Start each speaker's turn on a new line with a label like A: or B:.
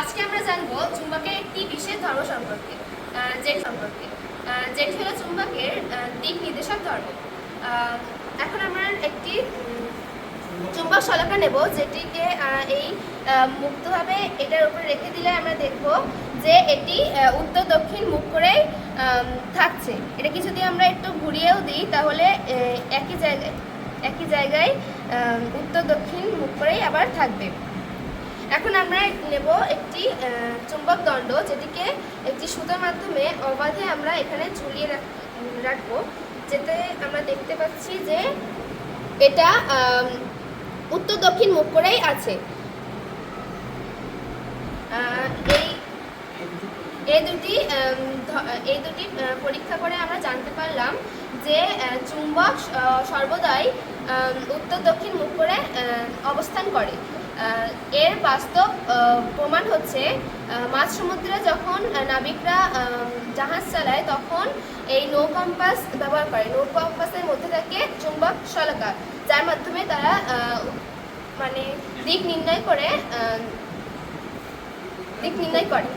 A: আজকে আমরা জানব চুম্বকের একটি বিশেষ ধর্ম সম্পর্কে যেটি সম্পর্কে যেটি হলো চুম্বকের দিক নির্দেশক ধর্ম। এখন আমরা একটি চুম্বক শলাকা নেব যেটিকে এই মুক্তভাবে এটার উপরে রেখে দিলে আমরা দেখব যে এটি উত্তর দক্ষিণ মুখ আম, থাকছে। এটা কিছু দিয়ে আমরা একটু ঘুরিয়েও দিই তাহলে একই জায়গায় একই জায়গায় উত্তর দক্ষিণ মুখ করেই আবার থাকবে। এখন আমরা নেব চুম্বক দণ্ড যেটিকে একটি সুতোর মাধ্যমে অবাধে আমরা এখানে ঝুলিয়ে রাখ- রাখব, যেতে আমরা দেখতে পাচ্ছি যে এটা উত্তর দক্ষিণ মুখ করেই আছে। এই দুটি এই দুটি পরীক্ষা করে আমরা জানতে পারলাম যে চুম্বক সর্বদাই উত্তর, দক্ষিণ, মুখ করে অবস্থান করে। এর বাস্তব প্রমাণ হচ্ছে মাঝ সমুদ্রে যখন নাবিকরা জাহাজ চালায়, তখন এই নৌ কম্পাস ব্যবহার করে। নৌ কম্পাসের মধ্যে থাকে চুম্বক শলাকা, যার মাধ্যমে তারা মানে দিক নির্ণয় করে দিক নির্ণয় করে।